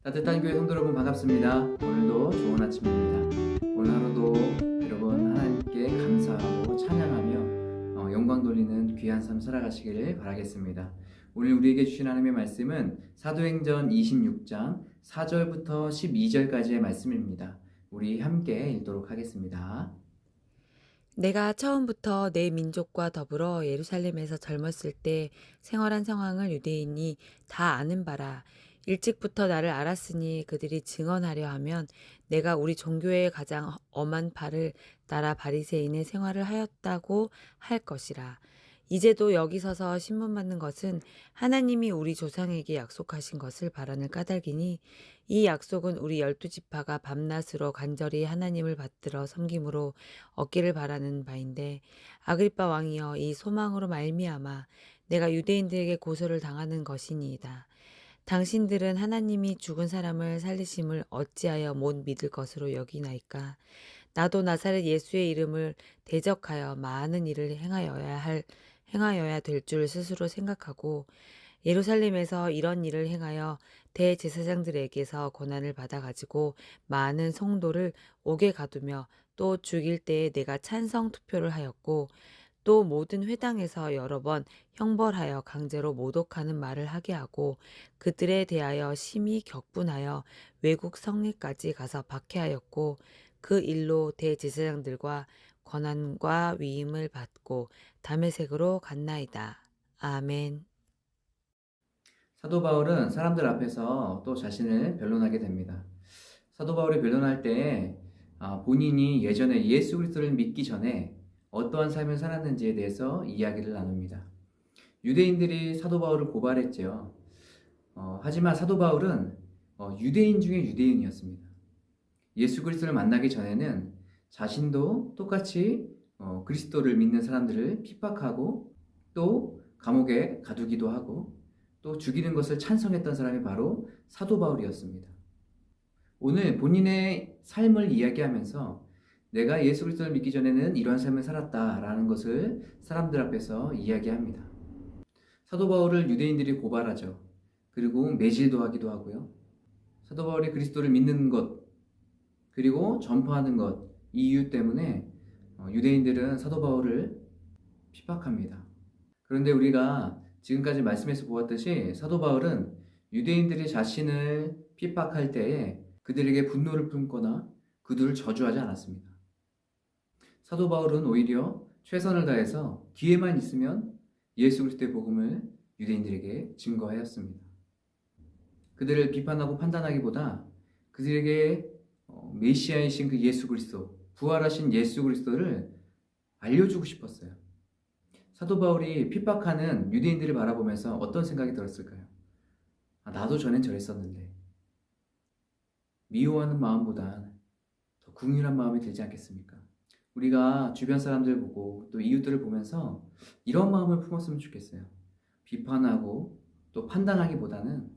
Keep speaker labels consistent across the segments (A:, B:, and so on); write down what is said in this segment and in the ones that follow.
A: 따뜻한 교회 성도 여러분 반갑습니다. 오늘도 좋은 아침입니다. 오늘 하루도 여러분 하나님께 감사하고 찬양하며 어, 영광 돌리는 귀한 삶 살아가시기를 바라겠습니다. 오늘 우리에게 주신 하나님의 말씀은 사도행전 26장 4절부터 12절까지의 말씀입니다. 우리 함께 읽도록 하겠습니다.
B: 내가 처음부터 내 민족과 더불어 예루살렘에서 젊었을 때 생활한 상황을 유대인이 다 아는 바라. 일찍부터 나를 알았으니 그들이 증언하려 하면 내가 우리 종교의 가장 엄한 바를 따라 바리새인의 생활을 하였다고 할 것이라. 이제도 여기 서서 신문 받는 것은 하나님이 우리 조상에게 약속하신 것을 바라는 까닭이니 이 약속은 우리 열두 지파가 밤낮으로 간절히 하나님을 받들어 섬김으로 얻기를 바라는 바인데 아그리빠 왕이여 이 소망으로 말미암아 내가 유대인들에게 고소를 당하는 것이니이다. 당신들은 하나님이 죽은 사람을 살리심을 어찌하여 못 믿을 것으로 여기나이까? 나도 나사렛 예수의 이름을 대적하여 많은 일을 행하여야 할 행하여야 될 줄 스스로 생각하고 예루살렘에서 이런 일을 행하여 대제사장들에게서 고난을 받아 가지고 많은 성도를 옥에 가두며 또 죽일 때에 내가 찬성 투표를 하였고 또 모든 회당에서 여러 번 형벌하여 강제로 모독하는 말을 하게 하고 그들에 대하여 심히 격분하여 외국 성내까지 가서 박해하였고 그 일로 대제사장들과 권한과 위임을 받고 담에색으로 갔나이다. 아멘.
A: 사도 바울은 사람들 앞에서 또 자신을 변론하게 됩니다. 사도 바울이 변론할 때 아, 본인이 예전에 예수 그리스도를 믿기 전에 어떠한 삶을 살았는지에 대해서 이야기를 나눕니다. 유대인들이 사도 바울을 고발했죠. 어, 하지만 사도 바울은 어, 유대인 중에 유대인이었습니다. 예수 그리스도를 만나기 전에는 자신도 똑같이 어, 그리스도를 믿는 사람들을 핍박하고 또 감옥에 가두기도 하고 또 죽이는 것을 찬성했던 사람이 바로 사도 바울이었습니다. 오늘 본인의 삶을 이야기하면서 내가 예수 그리스도를 믿기 전에는 이러한 삶을 살았다라는 것을 사람들 앞에서 이야기합니다. 사도 바울을 유대인들이 고발하죠. 그리고 매질도 하기도 하고요. 사도 바울이 그리스도를 믿는 것 그리고 전파하는 것 이 이유 때문에 어, 유대인들은 사도 바울을 핍박합니다. 그런데 우리가 지금까지 말씀에서 보았듯이 사도 바울은 유대인들이 자신을 핍박할 때에 그들에게 분노를 품거나 그들을 저주하지 않았습니다. 사도 바울은 오히려 최선을 다해서 기회만 있으면 예수 그리스도의 복음을 유대인들에게 증거하였습니다. 그들을 비판하고 판단하기보다 그들에게 어, 메시아이신 그 예수 그리스도, 부활하신 예수 그리스도를 알려주고 싶었어요. 사도 바울이 핍박하는 유대인들을 바라보면서 어떤 생각이 들었을까요? 아, 나도 전엔 저랬었는데 미워하는 마음보단 더 궁휼한 마음이 들지 않겠습니까? 우리가 주변 사람들 보고 또 이웃들을 보면서 이런 마음을 품었으면 좋겠어요. 비판하고 또 판단하기보다는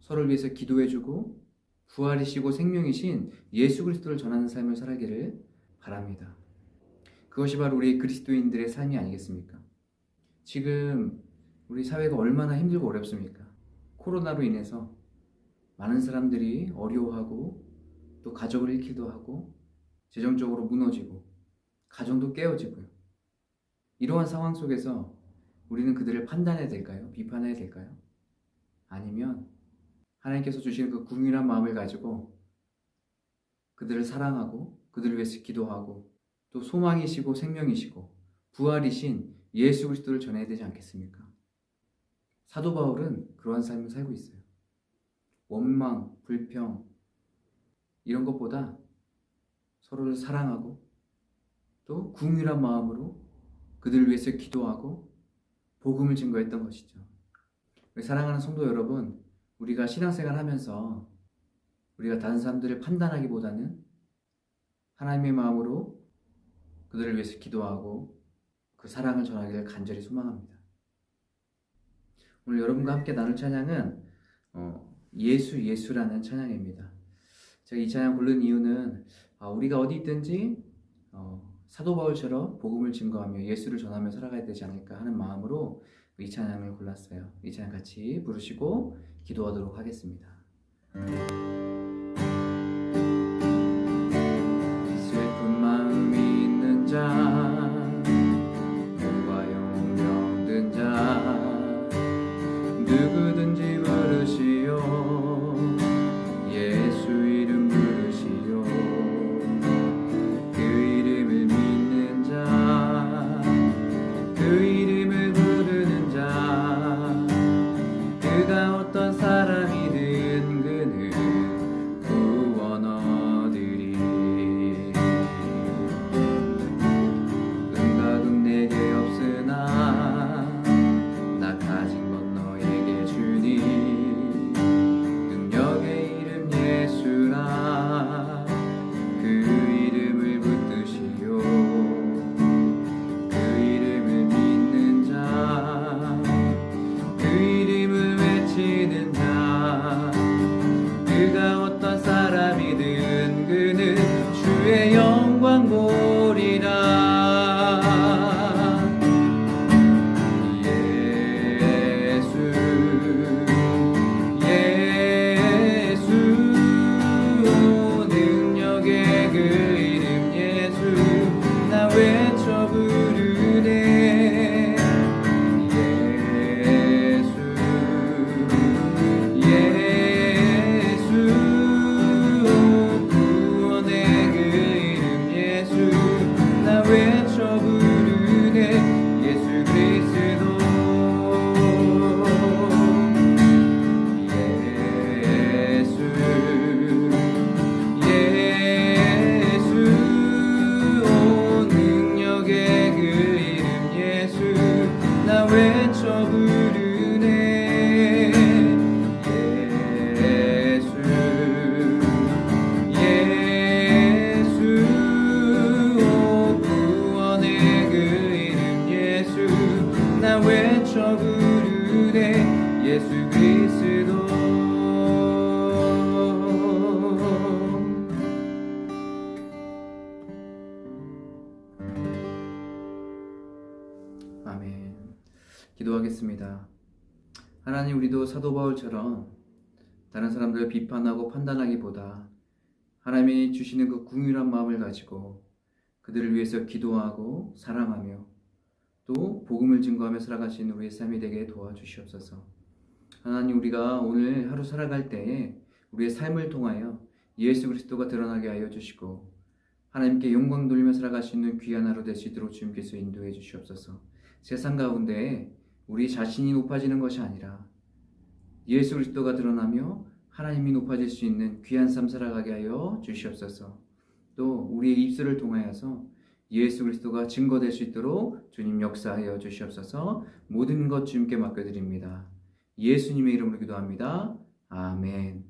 A: 서로를 위해서 기도해주고 부활이시고 생명이신 예수 그리스도를 전하는 삶을 살기를 바랍니다. 그것이 바로 우리 그리스도인들의 삶이 아니겠습니까? 지금 우리 사회가 얼마나 힘들고 어렵습니까? 코로나로 인해서 많은 사람들이 어려워하고 또 가족을 잃기도 하고 재정적으로 무너지고 가정도 깨어지고요. 이러한 상황 속에서 우리는 그들을 판단해야 될까요? 비판해야 될까요? 아니면 하나님께서 주시는 그 궁휼한 마음을 가지고 그들을 사랑하고 그들을 위해서 기도하고 또 소망이시고 생명이시고 부활이신 예수 그리스도를 전해야 되지 않겠습니까? 사도 바울은 그러한 삶을 살고 있어요. 원망, 불평 이런 것보다 서로를 사랑하고 또 궁휼한 마음으로 그들을 위해서 기도하고 복음을 증거했던 것이죠. 사랑하는 성도 여러분, 우리가 신앙생활 하면서 우리가 다른 사람들을 판단하기보다는 하나님의 마음으로 그들을 위해서 기도하고 그 사랑을 전하기를 간절히 소망합니다. 오늘 여러분과 함께 나눌 찬양은 어, 예수 예수라는 찬양입니다. 제가 이 찬양 부른 이유는 아, 우리가 어디 있든지 어, 사도 바울처럼 복음을 증거하며 예수를 전하며 살아가야 되지 않을까 하는 마음으로 이 찬양을 골랐어요. 이 찬양 같이 부르시고 기도하도록 하겠습니다. 슬픈 마음이 있는 자 고가용 병든 자 누구든지 부르시오 good. 기도하겠습니다. 하나님 우리도 사도 바울처럼 다른 사람들을 비판하고 판단하기보다 하나님이 주시는 그 궁유한 마음을 가지고 그들을 위해서 기도하고 사랑하며 또 복음을 증거하며 있는 우리의 삶이 되게 도와주시옵소서. 하나님 우리가 오늘 하루 살아갈 때에 우리의 삶을 통하여 예수 그리스도가 드러나게 하여 주시고 하나님께 영광 돌리며 살아갈 수 있는 귀한 하루 있도록 주님께서 인도해 주시옵소서. 세상 가운데 우리 자신이 높아지는 것이 아니라 예수 그리스도가 드러나며 하나님이 높아질 수 있는 귀한 삶 살아가게 하여 주시옵소서. 또 우리의 입술을 통하여서 예수 그리스도가 증거될 수 있도록 주님 역사하여 주시옵소서. 모든 것 주님께 맡겨드립니다. 예수님의 이름으로 기도합니다. 아멘.